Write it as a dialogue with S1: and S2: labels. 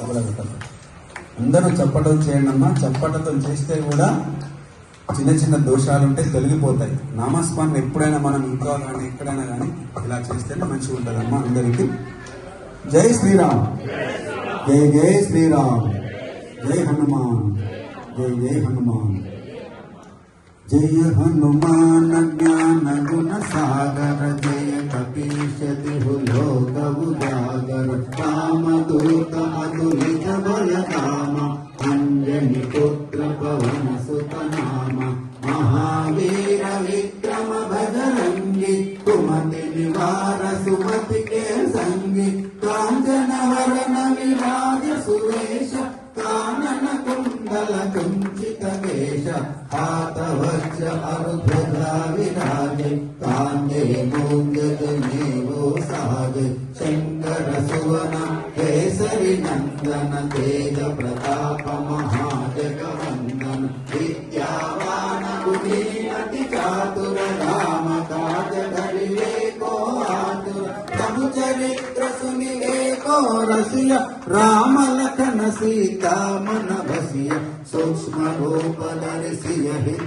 S1: తబలా అందరూ చప్పటం చేయండి అమ్మా చప్పటతో చేస్తే కూడా చిన్న చిన్న దోషాలు ఉంటే తొలగిపోతాయి. నామస్మరణ ఎప్పుడైనా మనం ఇంట్లో కానీ ఎక్కడైనా కానీ ఇలా చేస్తేనే మంచిగా ఉంటుంది అమ్మా అందరికీ. జై శ్రీరామ్. జై జై శ్రీరామ్. జై హనుమాన్. జై జై హనుమాన్. జయ హనుమాన్. కపీశ దిహు లోక ఉదాగర రామ దూత మధులిత బల రామ అంజని పుత్ర పవన సుత నామ మహావీర విక్రమ భజరంగి కుమతి నివార సుమతి కే సంగి కాంచన వరణ విరాజ సువేశ కానన కుండల కుంచిత కేశ హాత వజ్ర అరుభుజ ಸುವನ ಕೇಸರಿ ನಂದನ ತೇಜ ಪ್ರತಾಪ ಮಹಾಜಗವಂದನ ವಿದ್ಯಾವಾನ ಕುಲೀನತಿ ಚಾತುರ ರಾಮ ಕಾಜ ಕರಿವೇಕೋ ಆತುರ ತನು ಚರಿತ್ರ ಸುನಿವೇಕೋ ರಸಿಯ ರಾಮ ಲಖನ ಸೀತಾ ಮನ ಬಸಿಯ ಸೂಕ್ಷ್ಮ ರೂಪ ಧರಿಸಿಯ ಹಿದಿ